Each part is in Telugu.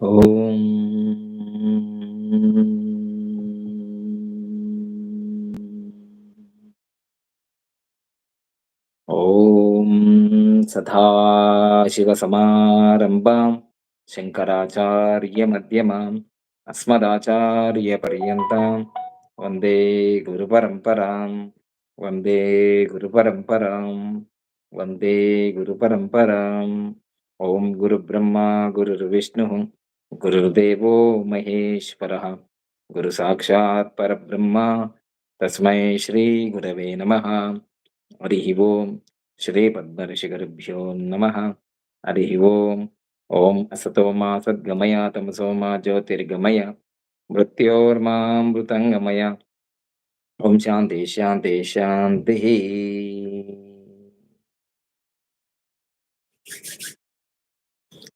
ఓం. ఓం సదాశివసమారంభాం శంకరాచార్యమ్యమాం అస్మదాచార్యపర్యంతం వందే గురుపరంపరాం వందే గురుపరంపరాం వందే గురుపరంపరాం ఓం గురుబ్రహ్మా గురుర్విష్ణు గురుదేవో మహేశ్వర గురు సాక్షాత్ పరబ్రహ్మ తస్మై శ్రీ గురవే నమ హరి ఓం శ్రీ పద్మర్షిగరుభ్యో నమ హరి ఓం ఓం అసతోమా సద్గమయ తమసోమా జ్యోతిర్గమయ మృత్యోర్మామృతంగమయ ఓం శాంతి శాంతి శాంతి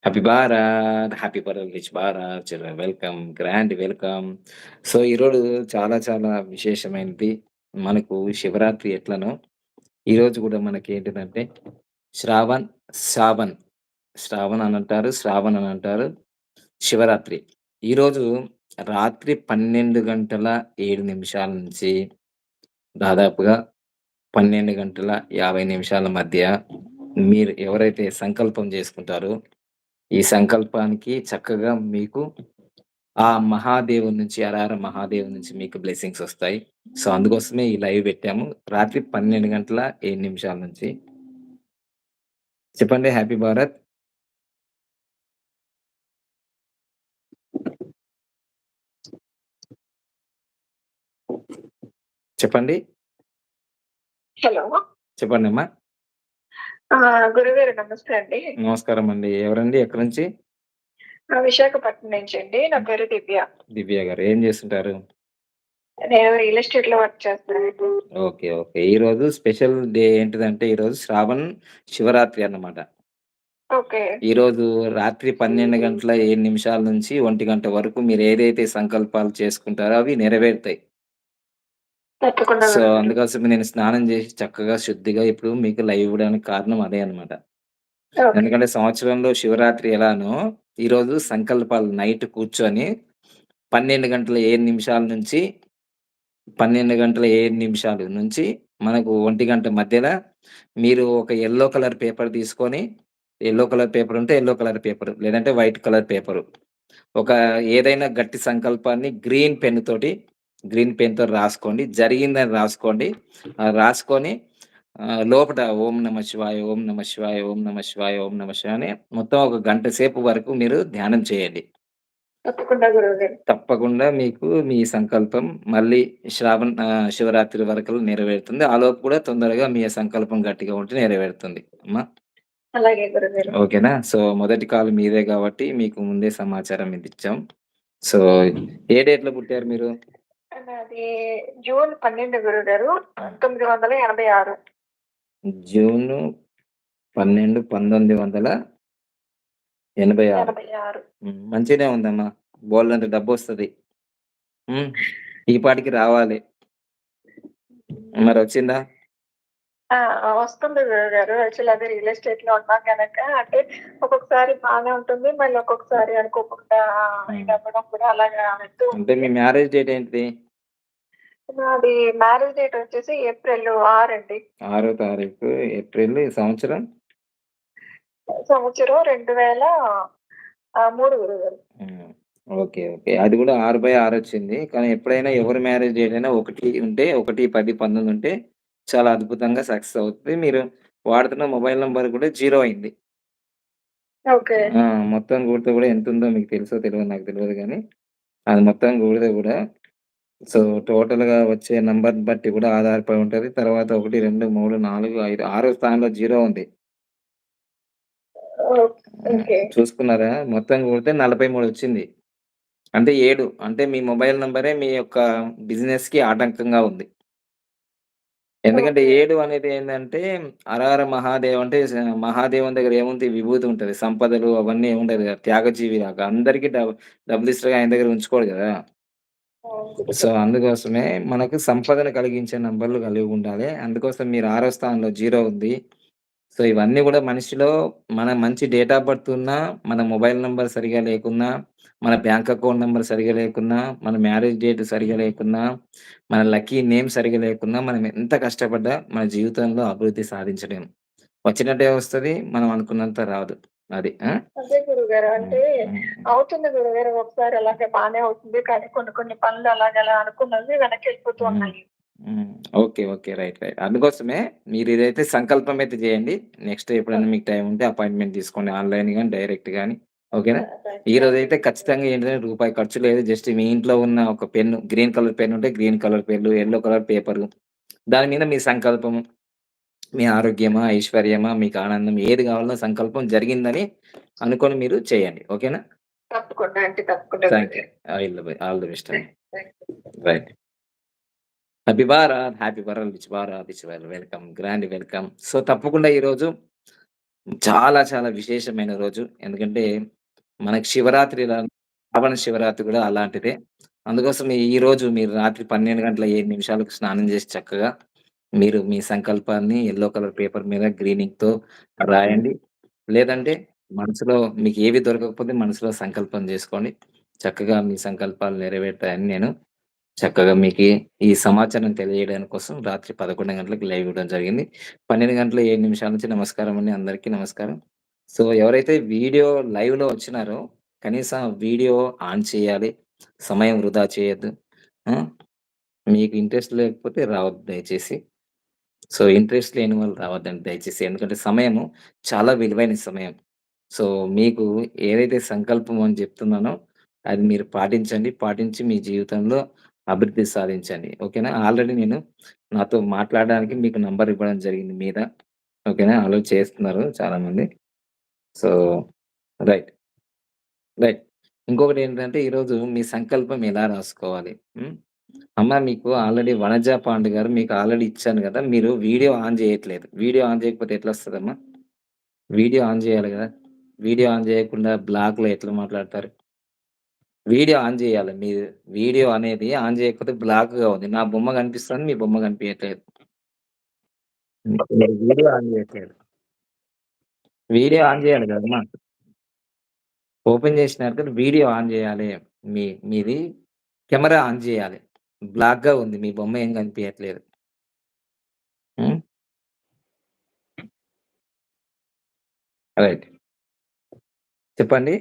happy Bharat happy Bharat rich Bharat children welcome grand welcome so ఈరోజు చాలా చాలా విశేషమైనది. మనకు శివరాత్రి ఎట్లనో ఈరోజు కూడా మనకి ఏంటిదంటే శ్రావణ్ శ్రావణ్. శ్రావణ్ అని అంటారు శ్రావణ్ అని అంటారు శివరాత్రి. ఈరోజు రాత్రి పన్నెండు గంటల ఏడు నిమిషాల నుంచి దాదాపుగా పన్నెండు గంటల యాభై నిమిషాల మధ్య మీరు ఎవరైతే సంకల్పం చేసుకుంటారో ఈ సంకల్పానికి చక్కగా మీకు ఆ మహాదేవుని నుంచి అరార మహాదేవు నుంచి మీకు బ్లెస్సింగ్స్ వస్తాయి. సో అందుకోసమే ఈ లైవ్ పెట్టాము. రాత్రి పన్నెండు గంటల ఏడు నిమిషాల నుంచి. చెప్పండి హ్యాపీ భారత్ చెప్పండి. హలో చెప్పండి అమ్మా గురుగారు నమస్తే అండి. నమస్కారం అండి. ఎవరండి? ఎక్కడి నుంచి? విశాఖపట్నం నుంచి అండి. నా పేరు దివ్య. దివ్య గారు ఏం చేస్తుంటారు? నేను రియల్ ఎస్టేట్లో వర్క్ చేస్తున్నాను. Okay okay. ఈ రోజు స్పెషల్ డే ఏంటిదంటే ఈ రోజు శ్రావణ్ శివరాత్రి అన్నమాట. ఓకే. ఈ రోజు రాత్రి పన్నెండు గంటల ఏడు నిమిషాల నుంచి ఒంటి గంట వరకు మీరు ఏదైతే సంకల్పాలు చేసుకుంటారో అవి నెరవేరుతాయి. తప్పకుండా సో గురుగారు. అందుకోసం నేను స్నానం చేసి చక్కగా శుద్ధిగా ఇప్పుడు మీకు లైవ్ ఇవ్వడానికి కారణం అదే అన్నమాట ఓకే. ఎందుకంటే సంవత్సరంలో శివరాత్రి ఎలానో ఈరోజు సంకల్పాలు నైట్ కూర్చొని పన్నెండు గంటల ఏడు నిమిషాల నుంచి పన్నెండు గంటల ఏడు నిమిషాలు నుంచి మనకు ఒంటి గంట మధ్యలో మీరు ఒక ఎల్లో కలర్ పేపర్ తీసుకొని ఎల్లో కలర్ పేపర్ ఉంటే ఎల్లో కలర్ పేపర్ లేదంటే వైట్ కలర్ పేపర్ ఒక ఏదైనా గట్టి సంకల్పాన్ని గ్రీన్ పెన్ తోటి గ్రీన్ పెన్తో రాసుకోండి. జరిగిందని రాసుకోండి. రాసుకొని లోపల ఓం నమ శివాయ ఓం నమ శివాయ ఓం నమ శివాయ ఓం నమ శివాయ అని మొత్తం ఒక గంట సేపు వరకు మీరు ధ్యానం చేయండి. తప్పకుండా మీకు మీ సంకల్పం మళ్ళీ శ్రావణ శివరాత్రి వరకు నెరవేరుతుంది. ఆలోపు కూడా తొందరగా మీ సంకల్పం గట్టిగా ఉంటే నెరవేరుతుంది. అమ్మా. అలాగే ఓకేనా? సో మొదటి కాల్ మీదే కాబట్టి మీకు ముందే సమాచారం ఇది ఇచ్చాం సో ఏ డేట్లో పుట్టారు మీరు? అది జూన్ పన్నెండు గురువు గారు తొమ్మిది వందల ఎనభై ఆరు. జూన్ పన్నెండు పంతొమ్మిది వందల ఎనభై ఆరు. ఎనభై ఆరు. ఉమ్, మంచిగానే ఉందమ్మా. బోల్డ్ అంత డబ్బు వస్తుంది. ఈ పాటికి రావాలి. మరి వచ్చిందా? వస్తుంది గారు. యాక్చువల్ అదే రియల్ ఎస్టేట్లో ఉన్నాం కనుక అంటే ఒక్కొక్కసారి బాగానే ఉంటుంది. మళ్ళీ ఒక్కొక్కసారి అనుకోకుండా ఇది అవ్వడం కూడా అలాగా వెళ్తూ అంటే మీ మ్యారేజ్ డేట్ ఏంటిది? నాది మ్యారేజ్ డేట్ వచ్చేసి ఏప్రిల్ ఆరు అండి. ఆరో తారీఖు ఏప్రిల్ ఈ సంవత్సరం? సంవత్సరం రెండు వేల మూడు గురుగారు ఉమ్, ఓకే ఓకే. అది కూడా ఆరు బై ఆరు వచ్చింది. కానీ ఎప్పుడైనా ఎవరి మ్యారేజ్ డేట్ అయినా ఒకటి ఉంటే ఒకటి పది పంతొమ్మిది ఉంటే చాలా అద్భుతంగా సక్సెస్ అవుతుంది. మీరు వాడుతున్న మొబైల్ నంబర్ కూడా జీరో అయింది. ఓకే. ఆ, మొత్తం కూడితే కూడా ఎంత ఉందో మీకు తెలుసో తెలియదు నాకు తెలియదు కానీ అది మొత్తం కూడితే కూడా. సో టోటల్గా వచ్చే నంబర్ బట్టి కూడా ఆధారపడి ఉంటది. తర్వాత ఒకటి రెండు మూడు నాలుగు ఐదు ఆరో స్థానంలో జీరో ఉంది. ఓకే. చూసుకున్నారా? మొత్తం కూడితే నలభై మూడు వచ్చింది. అంటే ఏడు. అంటే మీ మొబైల్ నంబరే మీ యొక్క బిజినెస్కి ఆటంకంగా ఉంది. ఎందుకంటే. ఏడు అనేది ఏంటంటే అరార మహాదేవ్ అంటే మహాదేవుని దగ్గర ఏముంది విభూతి ఉంటది సంపదలు అవన్నీ ఏముంటది కదా త్యాగజీవి లాగా అందరికి డబ్బులు ఇస్తారు ఆయన దగ్గర ఉంచుకోడు కదా. సో అందుకోసమే మనకు సంపదను కలిగించే నంబర్లు కలిగి ఉండాలి. అందుకోసం మీరు ఆరో స్థానంలో జీరో ఉంది. సో, ఇవన్నీ గూడా మనిషిలో మన మంచి డేట్ ఆఫ్ బర్త్ ఉన్నా, మన మొబైల్ నంబర్ సరిగ్గా లేకున్నా, మన బ్యాంక్ అకౌంట్ నంబర్ సరిగ్గా లేకున్నా, మన మ్యారేజ్ డేట్ సరిగ్గా లేకున్నా, మన లక్కీ నేమ్ సరిగ్గా లేకున్నా, మనం ఎంత కష్టపడ్డా మన జీవితంలో అభివృద్ధి సాధించలేము. వచ్చినట్టే వస్తది. మనం అనుకున్నంత రాదు. అది. హ్మ్. అంటే. అవుతుంది గురువుగారు. ఒకసారి అలాగే బానే అవుతుంది. కానీ కొన్ని కొన్ని పనులు అలాగలా అనుకున్నవి వెనక్కెళ్ళిపోతూ హ్మ్. ఉన్నాయి. Hmm. Okay. Okay. Right. Right. అందుకోసమే మీరిదైతే సంకల్పం అయితే జేయండి. నెక్స్ట్ ఎప్పుడైనా మీకు టైం ఉంటే అపాయింట్‌మెంట్ తీసుకోండి. ఆన్‌లైన్ గాని, డైరెక్ట్ గాని. ఓకేనా? ఈరోజైతే థాంక్ ఖచ్చితంగా ఏంటంటే రూపాయి ఖర్చు లేదు. జస్ట్ మీ ఇంట్లో ఉన్న ఒక పెన్ను గ్రీన్ కలర్ పెన్ ఉంటే green colour pen, yellow colour paper. దాని మీద మీ సంకల్పము, మీ ఆరోగ్యమా, ఐశ్వర్యమా, మీకు ఆనందం ఏది కావాలన్నా సంకల్పం జరిగిందని అనుకోని మీరు చేయండి. ఓకేనా? తప్పకుండా అండి. తప్పకుండా thank you. All the be all the best అండి. Thank you. Right. Happy Bharat! Happy Bharat! Rich Bharat! Which well welcome. Grand welcome. So, తప్పకుండా ఈరోజు చాలా చాలా విశేషమైన రోజు. ఎందుకంటే మనకి శివరాత్రి రావణ శివరాత్రి కూడా అలాంటిదే. అందుకోసం ఈరోజు మీరు రాత్రి 12 గంటల ఏడు నిమిషాలకు స్నానం చేసి చక్కగా మీరు మీ సంకల్పాన్ని ఎల్లో కలర్ పేపర్ మీద గ్రీనింగ్తో రాయండి. లేదంటే మనసులో మీకు ఏవి దొరకకపోతే మనసులో సంకల్పం చేసుకోండి చక్కగా మీ సంకల్పాలు నెరవేర్తాయని నేను చక్కగా మీకు ఈ సమాచారం తెలియజేయడానికి కోసం రాత్రి 11 గంటలకు లైవ్ ఇవ్వడం జరిగింది. 12 గంటల ఏడు నిమిషాల నుంచి నమస్కారం అండి. అందరికీ నమస్కారం. సో, ఎవరైతే వీడియో లైవ్‌లో వచ్చినారో కనీసం వీడియో ఆన్ చేయాలి. సమయం వృధా చేయొద్దు. మీకు ఇంట్రెస్ట్ లేకపోతే రావద్దు దయచేసి. సో, ఇంట్రెస్ట్ లేని వాళ్ళు రావద్దండి దయచేసి. ఎందుకంటే సమయము చాలా విలువైన సమయం. సో, మీకు ఏదైతే సంకల్పం అని చెప్తున్నానో అది మీరు పాటించండి. పాటించి మీ జీవితంలో అభివృద్ధి సాధించండి. ఓకేనా? ఆల్రెడీ నేను నాతో మాట్లాడడానికి మీకు నంబర్ ఇవ్వడం జరిగింది మీద. ఓకేనా? ఆల్రెడీ చేస్తున్నారు చాలామంది. So, right. రైట్. ఇంకొకటేంటంటే ఈరోజు మీ సంకల్పం ఎలా రాసుకోవాలి? హ్మ్. అమ్మ మీకు ఆల్రెడీ వనజ పాండే గారు మీకు ఆల్రెడీ ఇచ్చాను గదా! మీరు వీడియో ఆన్ జేయట్లేదు. వీడియో ఆన్ జేయకపోతే ఎట్లొస్తదమ్మా? వీడియో ఆన్ జేయాలి గదా! వీడియో ఆన్ జేయకుండా బ్లాక్‌లో ఎట్లా మాట్లాడతారు? వీడియో ఆన్ జేయాలి. మీరు వీడియో అనేది ఆన్ జేయకపోతే బ్లాక్‌గా ఉంది. నా బొమ్మ కనిపిస్తుంది. మీ బొమ్మ కనిపియట్లేదు. మీరు వీడియో ఆన్ జేయట్లేదు. వీడియో ఆన్ జేయాలి గదమ్మా! ఓపెన్ జేసినాక వీడియో ఆన్ జేయాలి. మీ మీది కెమెరా ఆన్ జేయాలి. బ్లాక్‌గా ఉంది. మీ బొమ్మ ఏం కనిపియట్లేదు. హ్మ్. రైట్. చెప్పండి.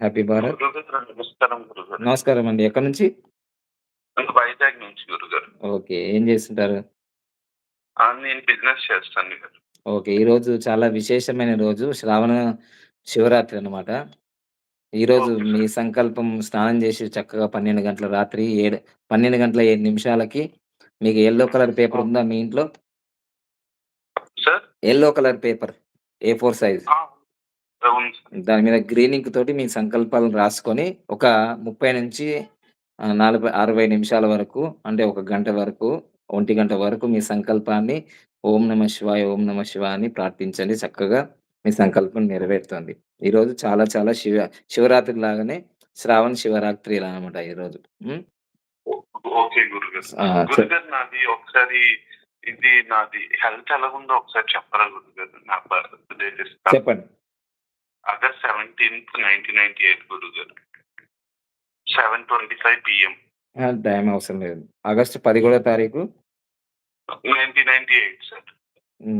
హ్యాపీ భారత్. నమస్కారం గురుగారు. నమస్కారం అండి. ఎక్కడి నుంచి? నేను వైజాగ్ నుంచి గురుగారు. ఓకే. ఏం జేస్తుంటారు? ఆ! నేను బిజినెస్ చేస్తాను గారు. ఓకే. ఈరోజు చాలా విశేషమైన రోజు. శ్రావణ శివరాత్రి అన్నమాట. ఈరోజు ఓకే మీ సార్. సంకల్పం స్నానం జేసి చక్కగా 12 గంటల రాత్రి ఏడు 12 గంటల 7 నిమిషాలకి మీకు యెల్లో కలర్ పేపర్. ఉందా మీ ఇంట్లో? Sir? Yellow colour paper. A four size. ఆ! అవును సార్. దాని మీద గ్రీన్ ఇంక్ తోటి మీ సంకల్పాలను రాసుకొని ఒక 30 నుంచి ఆహ్, 40 60 నిమిషాల వరకు అంటే ఒక గంట వరకు, ఒంటి గంట వరకు మీ సంకల్పాన్ని ఓం నమ శివాయ, ఓం నమ శివాయ అని ప్రార్థించండి. చక్కగా మీ సంకల్పం నెరవేరుతుంది. ఈరోజు చాలా చాలా శివ శివరాత్రి లాగానే శ్రావణ శివరాత్రి ఇలా అన్నమాట ఈరోజు. హ్మ్. ఓ ఓకే గురుగారు. ఆ! చెప్ గురుగారు నాది ఒకసారి ఇది నాది హెల్త్ ఎలాగుందో ఒకసారి చెప్పరా గురుగారు? నా బర్త్ డేట్ ఇస్తాను. చెప్పండి. ఆగస్ట్ 17థ్ 1998 గురుగారు. 7:25 పీఎం. ఆ! టైం అవసరం లేదు. ఆగస్టు 11 తారీఖు 1998 సార్.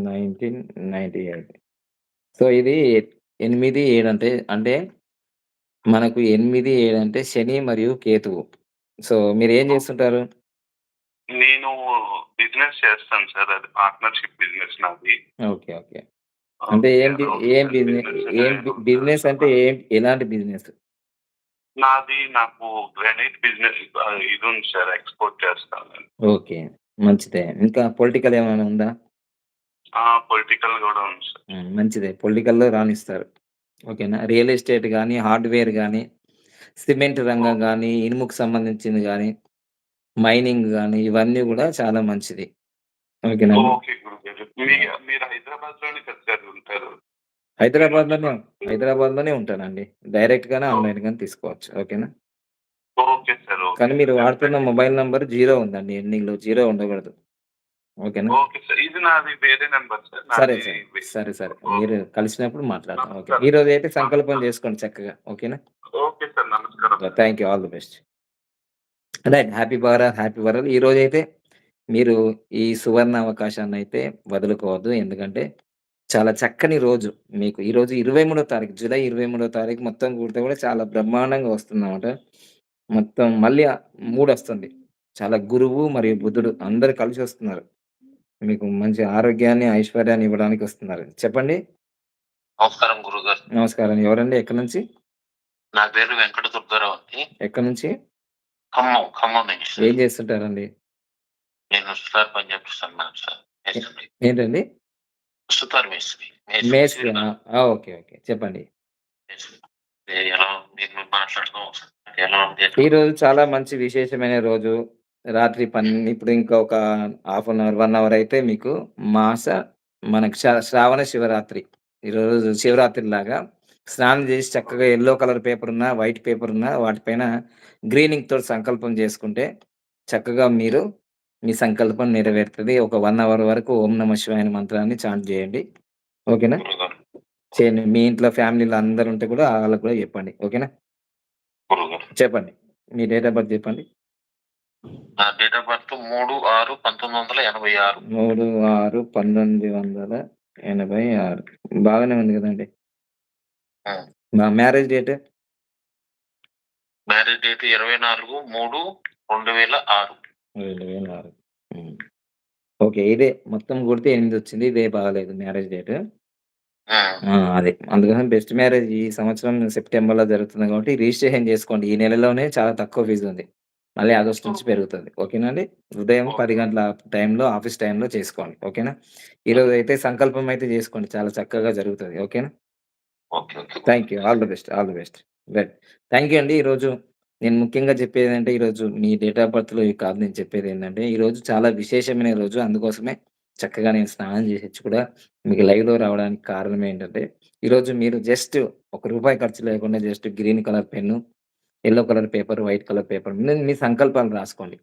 1998. సో, ఇది 8, 7 అంటే అంటే మనకు 8, 7 అంటే శని మరియు కేతువు. సో, మీరేం జేస్తుంటారు? నేను బిజినెస్ చేస్తాను సార్. అది పార్ట్నర్‌షిప్ బిజినెస్ నాది. ఓకే. ఓకే. అంటే. ఏం ఏం బిజినెస్ ఏం బిజినెస్ అంటే ఏం ఎలాంటి బిజినెస్? నాది నాకు గ్రానైట్ బిజినెస్ ఇది ఉంది సార్. ఎక్స్‌పోర్ట్ చేస్తాను. ఓకే. మంచిదే. ఇంకా పొలిటికల్ ఏమైనా ఉందా? ఆ! పొలిటికల్ గూడా ఉంది సార్. మంచిదే. పొలిటికల్‌లో రాణిస్తారు. ఓకేనా? రియల్ ఎస్టేట్ గాని, హార్డ్‌వేర్ గాని, సిమెంట్ రంగం ఓకే. గాని, ఇనుముకు సంబంధించింది గాని, మైనింగ్ గాని ఇవన్నీ గూడా చాలా మంచిది. ఓకేనా మీరు హైదరాబాద్‌లోనే కదా సార్ ఉంటారు? హైదరాబాద్‌లోనే హైదరాబాద్‌లోనే ఉంటానండి. డైరెక్ట్ గాని! ఆన్‌లైన్ గాని తీసుకోవచ్చు. ఓకేనా? Okay sir. కానీ మీరు వాడుతున్న. మొబైల్ నంబర్ 0 ఉందండి. ఎండింగ్‌లో 0 ఉండకూడదు. ఓకేనా? Okay sir. ఇది నాది వేరే నంబర్ సార్. సరే సరే. సరే సరే. మీరు కలిసినప్పుడు మాట్లాడదాం. ఓకే. నమస్కారం. ఈరోజైతే సంకల్పం నమస్కారం. చేసుకోండి చక్కగా. ఓకేనా? Okay sir. నమస్కారం. Thank you. All the best. Right. Happy Bharat, happy world. ఈరోజైతే మీరు ఈ సువర్ణ అవకాశాన్నయితే వదులుకోవద్దు. ఎందుకంటే చాలా చక్కని రోజు. మీకు ఈరోజు 23 తారీఖు జూలై 23 తారీఖు మొత్తం కూడితే కూడా చాలా బ్రహ్మాండంగా వస్తుందన్నమాట. మొత్తం మళ్ళీ ఆహ్, మూడొస్తుంది. చాలా గురువు మరియు బుధుడు అందరూ కలిసొస్తున్నారు. మీకు మంచి ఆరోగ్యాన్ని, ఐశ్వర్యాన్ని ఇవ్వడానికి వస్తున్నారు. చెప్పండి? నమస్కారం గురుగారు. నమస్కారం. ఎవరండి? ఎక్కడి నుంచి? నా పేరు వెంకట దుర్గారావు అండి. ఎక్కడి నుంచి? ఖమ్మం, ఖమ్మం నుంచి. ఏం చేస్తుంటారండి? నేను సుతార్ పని సార్. ఏంటండి? సుతార్ మేస్త్రి. మేస్త్రి. ఓకే. ఓకే. చెప్పండి. ఎలా మాట్లాడదాం. ఎలా ఉంది? ఎట్లా? ఈరోజు చాలా మంచి విశేషమైన రోజు. రాత్రి పన్ ఇప్పుడు ఇంకొక హాఫ్ అన్ అవర్, 1 అవర్ అయితే మీకు మాస మనకు శ్రావణ శివరాత్రి. ఈరోజు శివరాత్రిలాగా స్నానం చేసి చక్కగా యెల్లో కలర్ పేపర్ ఉన్నా, వైట్ పేపర్ ఉన్నా వాటిపైన గ్రీన్ ఇంక్‌తోటి సంకల్పం చేసుకుంటే చక్కగా మీరు మీ సంకల్పం నెరవేరుతది. ఒక 1 అవర్ వరకు ఓం నమః శివాయ అనే మంత్రాన్ని చాంట్ చేయండి. ఓకేనా? చేయండి. మీ ఇంట్లో ఫ్యామిలీలో అందరూ ఉంటే కూడా ఆళ్ళకి కూడా చెప్పండి. ఓకేనా? చెప్పండి. మీ డేట్ ఆఫ్ బర్త్ చెప్పండి. నా డేట్ ఆఫ్ బర్త్ 3, 6, 1986. 3, 6, 1986 బాగానే ఉంది కదండీ! మా మ్యారేజ్ డేట్? Marriage date 24, 3, 2006. 2006 హ్మ్. ఓకే. ఇదే మొత్తం కూడితే 8 వచ్చింది. ఇదే బాగాలేదు మ్యారేజ్ డేట్. ఆ! అదే. అందుకని బెస్ట్ మ్యారేజ్ ఈ సంవత్సరం సెప్టెంబర్‌లో జరుగుతుంది కాబట్టి రిజిస్ట్రేషన్ చేసుకోండి. ఈ నెలలోనే చాలా తక్కువ ఫీజ్ ఉంది. మళ్ళీ ఆగస్ట్ నుంచి పెరుగుతది. ఓకేనా అండి? ఉదయం 10 గంటల టైంలో ఆఫీస్ టైంలో చేసుకోండి. ఓకేనా? ఈరోజైతే సంకల్పం అయితే చేసుకోండి. చాలా చక్కగా జరుగుతది. ఓకేనా? Okay. Okay. Thank you. All the best. All the best. Right. Thank you అండి. ఈరోజు నేను ముఖ్యంగా చెప్పేది ఏంటంటే ఈరోజు మీ డేట్ ఆఫ్ బర్త్‌లో కాదు నేను చెప్పేది ఏంటంటే, ఈరోజు చాలా విశేషమైన రోజు. అందుకోసమే చక్కగా నేను స్నానం చేసొచ్చి కూడా మీకు లైవ్‌లో రావడానికి కారణం ఏంటంటే ఈరోజు మీరు జస్ట్ ఒక రూపాయి ఖర్చు లేకుండా just green colour pen, yellow colour paper, white colour paper మీద మీ సంకల్పాలు రాసుకోండి.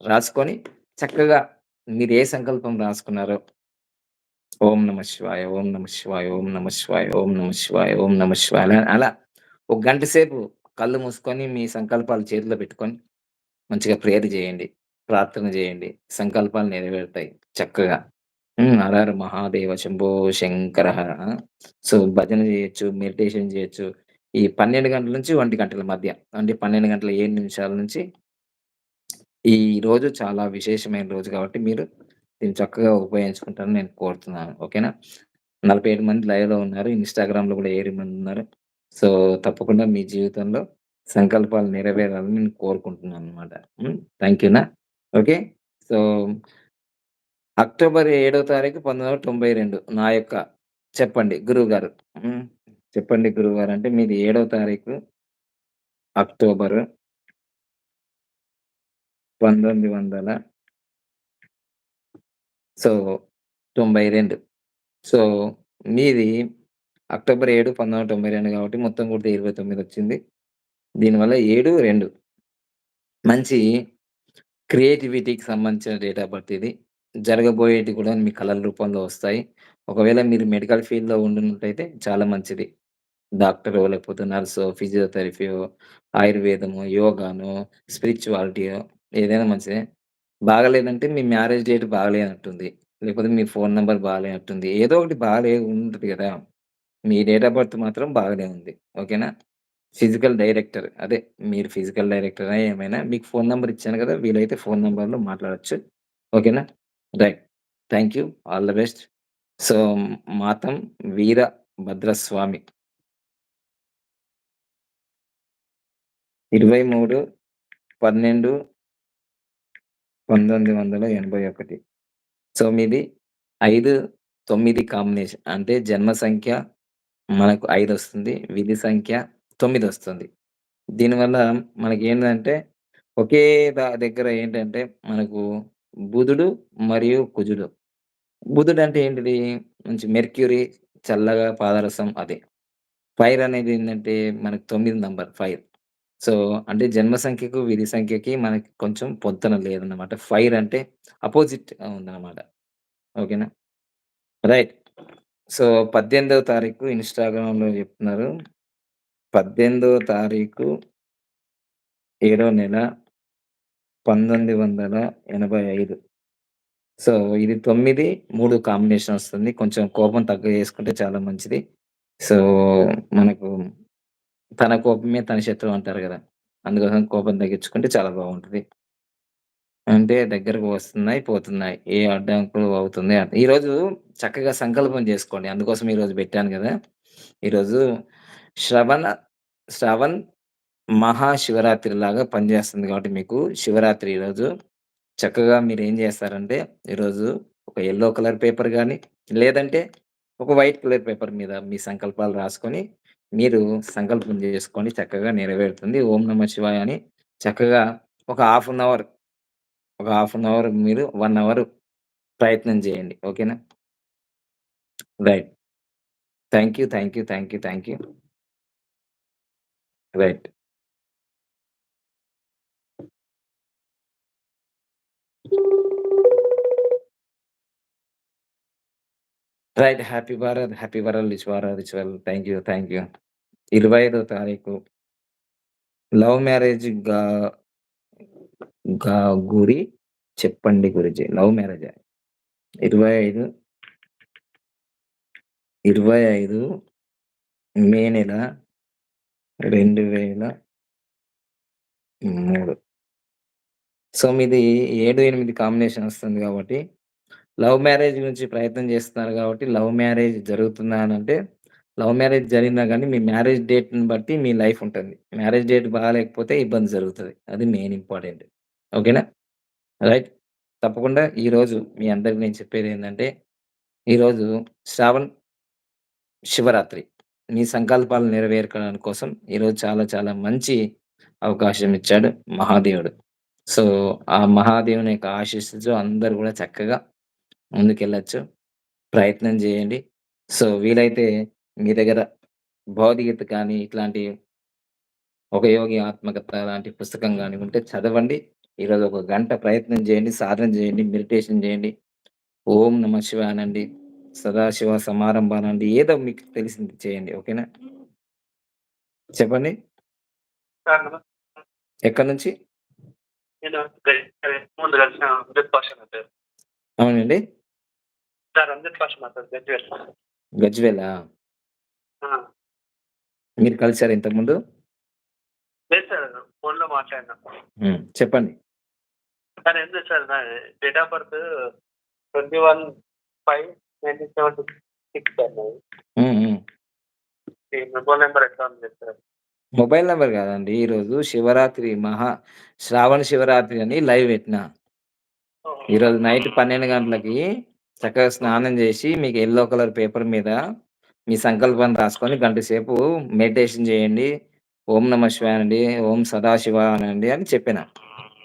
రాసుకొని చక్కగా మీరు ఏ సంకల్పం రాసుకున్నారో ఓం నమః శివాయ, ఓం నమః శివాయ, ఓం నమః శివాయ, ఓం నమః శివాయ, ఓం నమః శివాయ అలా ఒక గంట సేపు కళ్ళు మూసుకొని మీ సంకల్పాలు చేతిలో పెట్టుకొని మంచిగా ప్రేయర్ చేయండి. ప్రార్థన చేయండి. సంకల్పాలు నెరవేరుతాయి చక్కగా. హ్మ్. మహాదేవ శంభో శంకర సో భజన చేయొచ్చు, మెడిటేషన్ చేయొచ్చు. ఈ 12 గంటల నుంచి ఒంటి గంటల మధ్య అంటే 12 గంటల ఏడు నిమిషాల నుంచి ఈ రోజు చాలా విశేషమైన రోజు కాబట్టి మీరు దీన్ని చక్కగా ఉపయోగించుకుంటారని నేను కోరుతున్నాను. ఓకేనా? 47 మంది లైవ్‌లో ఉన్నారు. ఇన్‌స్టాగ్రామ్‌లో కూడా ఏడు మంది ఉన్నారు. సో తప్పకుండా మీ జీవితంలో సంకల్పాలు నెరవేరాలని నేను కోరుకుంటున్నాను అనమాట థ్యాంక్ యూనా. ఓకే. సో అక్టోబర్ ఏడవ తారీఖు 1992 నా యొక్క చెప్పండి గురువు గారు చెప్పండి గురువుగారు అంటే మీది ఏడవ తారీఖు అక్టోబర్ 1900 సో 92 సో మీది అక్టోబర్ 7, 1992 కాబట్టి మొత్తం కూడితే 29 వచ్చింది. దీనివల్ల 7, 2 మంచి క్రియేటివిటీకి సంబంధించిన డేట్ ఆఫ్ బర్త్ ఇది. జరగబోయేటి కూడా మీ కళల రూపంలో వస్తాయి. ఒకవేళ మీరు మెడికల్ ఫీల్డ్‌లో ఉండినట్టయితే చాలా మంచిది. డాక్టరో లేకపోతే నర్సో, ఫిజియోథెరపీయో, ఆయుర్వేదము యోగానో, స్పిరిచువాలిటీయో ఏదైనా మంచిదే. బాగలేదంటే మీ మ్యారేజ్ డేట్ బాగాలేనట్టుంది. లేకపోతే మీ ఫోన్ నెంబర్ బాగాలేనట్టుంది. ఏదో ఒకటి బాగాలే ఉంటుంది కదా! మీ డేట్ ఆఫ్ బర్త్ మాత్రం బాగానే ఉంది. ఓకేనా? ఫిజికల్ డైరెక్టర్ అదే మీరు ఫిజికల్ డైరెక్టరా ఏమైనా మీకు ఫోన్ నంబర్ ఇచ్చాను కదా! వీలైతే ఫోన్ నంబర్‌లో మాట్లాడొచ్చు. ఓకేనా? Right. Thank you. All the best. So Matham Veera Bhadraswamy. 23, 12, 1981 so మీది 5, 9 కాంబినేషన్ అంటే జన్మ సంఖ్య మనకు 5 వస్తుంది. విధి సంఖ్య 9 వస్తుంది. దీనివల్ల మనకేందంటే ఒకే ద దగ్గర ఏంటంటే మనకు బుధుడు మరియు కుజుడు. బుధుడు అంటే ఏంటిది? మంచి మెర్క్యూరీ చల్లగా పాదరసం అది. ఫైర్ అనేది ఏంటంటే మనకు 9 నంబర్ ఫైర్. సో, అంటే జన్మ సంఖ్యకు, విధి సంఖ్యకి మనకి కొంచెం పొంతన లేదన్నమాట. ఫైర్ అంటే అపోజిట్ ఉందన్నమాట. ఓకేనా? రైట్. సో, 18వ తారీఖు ఇన్‌స్టాగ్రామ్‌లో చెప్తున్నారు. 18వ తారీఖు ఏడో నెల 1985. సో, ఇది 9, 3 కాంబినేషన్ వస్తుంది. కొంచెం కోపం తక్కువ చేసుకుంటే చాలా మంచిది. సో, మనకు తన కోపమే తన శత్రువు అంటారు గదా! అందుకోసం కోపం తగ్గించుకుంటే చాలా బాగుంటది. అంటే దగ్గరకు వస్తున్నాయి, పోతున్నాయి. ఏ అడ్డంకులు అవుతుంది ఈరోజు చక్కగా సంకల్పం చేసుకోండి. అందుకోసం ఈరోజు పెట్టాను గదా! ఈరోజు శ్రవణ శ్రవణ్ మహాశివరాత్రిలాగా పనిచేస్తుంది కాబట్టి మీకు శివరాత్రి ఈరోజు చక్కగా మీరేం జేస్తారంటే, ఈరోజు ఒక యెల్లో కలర్ పేపర్ కానీ లేదంటే ఒక వైట్ కలర్ పేపర్ మీద మీ సంకల్పాలు రాసుకొని, మీరు సంకల్పం జేసుకొని చక్కగా నెరవేరుతుంది. ఓం నమ శివాయ అని చక్కగా ఒక హాఫ్ అన్ అవర్, ఒక హాఫ్ అన్ అవర్ మీరు 1 అవర్ ప్రయత్నం జేయండి. ఓకేనా? Right. Thank you. Thank you. Thank you. Thank you. Right. Right. Happy Bharat, happy world rich Bharat rich world. Thank you. Thank you. 25వ తారీఖు లవ్ మ్యారేజ్గా గురి చెప్పండి గురుజీ లవ్ మ్యారేజ్ ఇరవై ఐదు ఇరవై ఐదు మే నెల 2003. సో, మీది 7, 8 కాంబినేషన్ వస్తుంది కాబట్టి లవ్ మ్యారేజ్ గురించి ప్రయత్నం చేస్తున్నారు కాబట్టి లవ్ మ్యారేజ్ జరుగుతుందా అంటే లవ్ మ్యారేజ్ జరిగినా కానీ మీ మ్యారేజ్ డేట్‌ని బట్టి మీ లైఫ్ ఉంటుంది. మ్యారేజ్ డేట్ బాగాలేకపోతే ఇబ్బంది జరుగుతుంది అది మెయిన్ ఇంపార్టెంట్. ఓకేనా? రైట్. తప్పకుండా ఈరోజు మీ అందరికి నేను చెప్పేదేంటంటే, ఈరోజు శ్రావణ్ శివరాత్రి. మీ సంకల్పాలు నెరవేర్చడం కోసం ఈరోజు చాలా చాలా మంచి అవకాశం ఇచ్చాడు మహాదేవుడు. సో, ఆ మహాదేవుని యొక్క ఆశీస్సులతో అందరూ గూడా చక్కగా ముందుకెళ్ళొచ్చు. ప్రయత్నం జేయండి. సో, వీలైతే మీ దగ్గర భగవద్గీత కానీ, ఇట్లాంటి ఒక యోగి ఆత్మకథ లాంటి పుస్తకం గాని ఉంటే చదవండి. ఈరోజు ఒక గంట ప్రయత్నం జేయండి, సాధన జేయండి, మెడిటేషన్ జేయండి. ఓం నమ శివాయ అనండి. సదాశివ సమారంభాన అనండి. ఏదో మీకు తెలిసింది చేయండి. ఓకేనా? చెప్పండి. ఎక్కడి నుంచి? అవునండి. గజ్వేల్. మీరు కలిసారా ఇంతకుముందు? చెప్పండి. సార్ ఏం లేదు సార్ నా డేట్ ఆఫ్ బర్త్ 21/5/1976 సార్ నాది. హ్మ్. హ్మ్. ఈ మొబైల్ నంబర్ ఎట్లా ఉంది సార్? మొబైల్ నంబర్ కాదండి. ఈరోజు శివరాత్రి మహా శ్రావణ శివరాత్రి అని లైవ్ పెట్టినా. ఈరోజు నైట్ 12 గంటలకి చక్కగా స్నానం చేసి మీకు యెల్లో కలర్ పేపర్ మీద మీ సంకల్పాన్ని రాసుకొని గంట సేపు మెడిటేషన్ చేయండి. ఓం నమ శివాయ అనండి. ఓం సదాశివ అనండి అని చెప్పిన.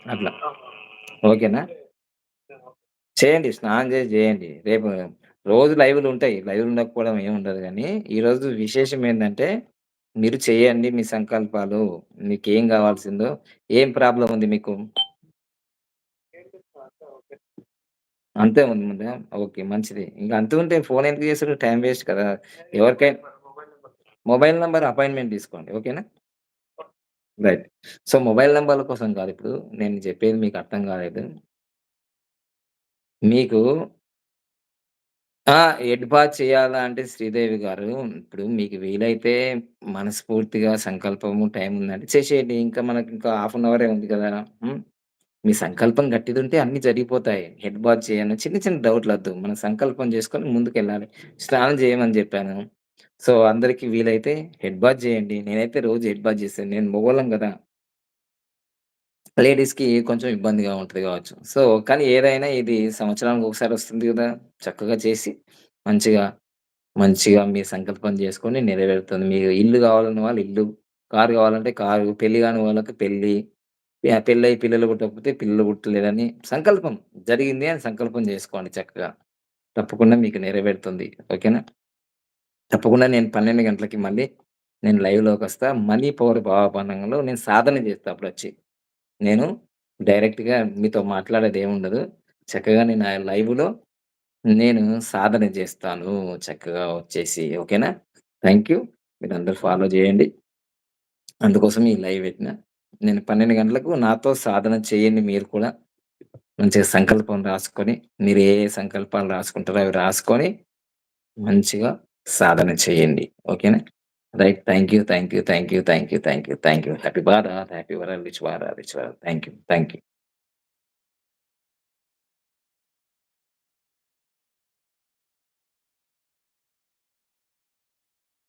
అట్లా. ఓకేనా? చేయండి. స్నానం చేసి చేయండి. రేపు రోజు లైవ్‌లు ఉంటాయి. లైవ్‌లు ఉండకపోవడం ఏమి ఉండదు కానీ ఈరోజు విశేషం ఏంటంటే మీరు చేయండి మీ సంకల్పాలు. మీకు ఏం కావాల్సిందో ఏం ప్రాబ్లం ఉంది మీకు? అంతే ఉంది ముందు ఓకే. మంచిది. ఇంకా అంతే ఉంటే ఫోన్ ఎందుకు చేస్తారు టైం వేస్ట్ కదా! ఎవరికైనా మొబైల్ నెంబర్ అపాయింట్‌మెంట్ తీసుకోండి. ఓకేనా? రైట్. సో, మొబైల్ నంబర్ల కోసం కాదు ఇప్పుడు. నేను చెప్పేది మీకు అర్థం కాలేదు. మీకు ఆ! హెడ్ బాత్ చేయాలా అంటే శ్రీదేవి గారు, ఇప్పుడు మీకు వీలైతే మనస్ఫూర్తిగా సంకల్పము, టైం ఉందంటే చేసేయండి. ఇంకా మనకి ఇంకా హాఫ్ అన్ అవరే ఉంది కదా! హ్మ్. మీ సంకల్పం గట్టిదుంటే అన్నీ జరిగిపోతాయి. హెడ్ బాత్ చేయను చిన్న చిన్న డౌట్‌లొద్దు. మన సంకల్పం చేసుకొని ముందుకెళ్ళాలి. స్నానం చేయమని చెప్పాను. సో, అందరికి వీలైతే హెడ్ బాత్ చేయండి. నేనైతే రోజు హెడ్ బాత్ చేస్తాను నేను మగోళ్ళం కదా లేడీస్‌కి కొంచెం ఇబ్బందిగా ఉంటది గావచ్చు. సో, కానీ ఏదైనా ఇది సంవత్సరానికి ఒకసారి వస్తుంది గదా! చక్కగా చేసి మంచిగా, మంచిగా మీ సంకల్పం చేసుకొని నెరవేరుతుంది. మీకు ఇల్లు కావాలన్న వాళ్ళు ఇల్లు, కారు కావాలంటే కారు, పెళ్ళి కాని వాళ్ళకి పెళ్ళి, యాహ్! పెళ్ళయి పిల్లలు పుట్టకపోతే పిల్లలు పుట్టలేదని సంకల్పం జరిగింది అని సంకల్పం చేసుకోండి చక్కగా. తప్పకుండా మీకు నెరవేరుతుంది. ఓకేనా? తప్పకుండా నేను 12 గంటలకి మళ్ళీ నేను లైవ్లోకి వస్తా మనీ పవర్ భావపండంలో నేను సాధన చేస్తా అప్పుడొచ్చి. నేను డైరెక్ట్‌గా మీతో మాట్లాడేదేముండదు. చక్కగా నేను ఆ లైవ్‌లో నేను సాధన చేస్తాను. చక్కగా వచ్చేసి ఓకేనా? Thank you. మీరందరూ ఫాలో చేయండి. అందుకోసం ఈ లైవ్ పెట్టినా. నేను 12 గంటలకు నాతో సాధన చేయండి మీరు కూడా. మంచిగా సంకల్పం రాసుకొని, మీరు ఏ ఏ సంకల్పాలు రాసుకుంటారో అవి రాసుకొని మంచిగా సాధన చేయండి. ఓకేనా? Right. Thank you. Thank you. Thank you. Thank you. Thank you. Thank you. Happy Bharat. Happy world rich Bharat rich Bharat. Thank you. Thank you.